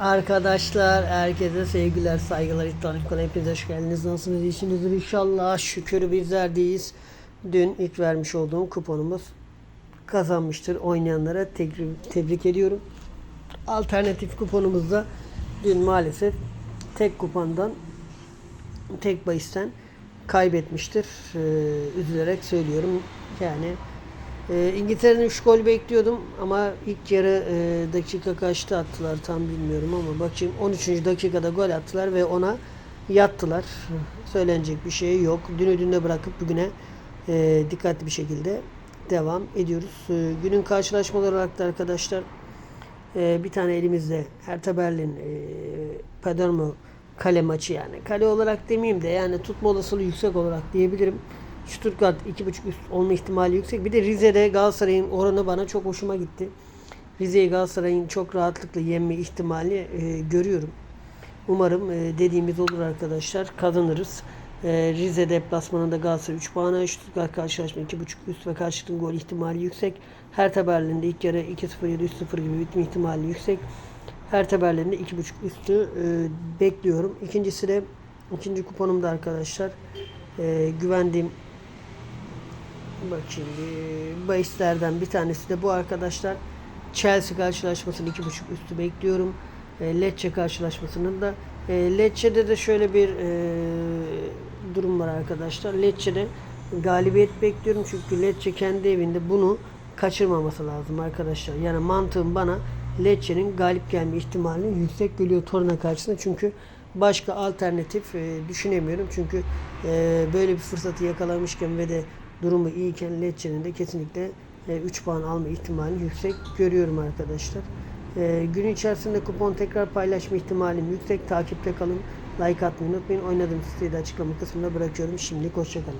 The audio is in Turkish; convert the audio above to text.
Arkadaşlar herkese sevgiler, saygılar, İttanif kanalına hepiniz hoş geldiniz. Nasılsınız, iyisinizdir inşallah. Şükür bizlerdeyiz. Dün ilk vermiş olduğum kuponumuz kazanmıştır. Oynayanlara tebrik, tebrik ediyorum. Alternatif kuponumuzda dün maalesef tek kupandan tek bahisten kaybetmiştir. Ee, üzülerek söylüyorum. Yani e, İngiltere'nin 3 gol bekliyordum ama ilk yarı e, dakika kaçta attılar tam bilmiyorum ama bakayım 13. dakikada gol attılar ve ona yattılar. Söylenecek bir şey yok. Dünü dünde bırakıp bugüne e, dikkatli bir şekilde devam ediyoruz. E, günün karşılaşmaları olarak da arkadaşlar e, bir tane elimizde Hertha Berlin e, Padermo kale maçı yani. Kale olarak demeyeyim de yani tutma olasılığı yüksek olarak diyebilirim. Stuttgart 2.5 üst olma ihtimali yüksek. Bir de Rize'de Galatasaray'ın oranı bana çok hoşuma gitti. Rize'yi Galatasaray'ın çok rahatlıkla yenme ihtimali e, görüyorum. Umarım e, dediğimiz olur arkadaşlar. Kazanırız. E, Rize deplasmanında Galatasaray 3 puana, Stuttgart karşılaşma 2.5 üst ve karşılıklı gol ihtimali yüksek. Hertha Berlin'de ilk yarı 2-0 ya da 3-0 gibi bitme ihtimali yüksek. Hertha Berlin'de 2.5 üstü e, bekliyorum. İkincisi de ikinci kuponumda arkadaşlar e, güvendiğim bak şimdi bahislerden bir tanesi de bu arkadaşlar. Chelsea karşılaşmasını 2.5 üstü bekliyorum. E, Lecce karşılaşmasının da e, Lecce'de de şöyle bir e, durum var arkadaşlar. Lecce'de galibiyet bekliyorum çünkü Lecce kendi evinde bunu kaçırmaması lazım arkadaşlar. Yani mantığım bana Lecce'nin galip gelme ihtimalinin yüksek geliyor Torino karşısında çünkü başka alternatif e, düşünemiyorum. Çünkü e, böyle bir fırsatı yakalamışken ve de durumu iyiyken Lecce'nin de kesinlikle 3 puan alma ihtimali yüksek görüyorum arkadaşlar. E, gün içerisinde kupon tekrar paylaşma ihtimalim yüksek. Takipte kalın. Like atmayı unutmayın. Oynadığım siteyi de açıklama kısmına bırakıyorum. Şimdilik hoşçakalın.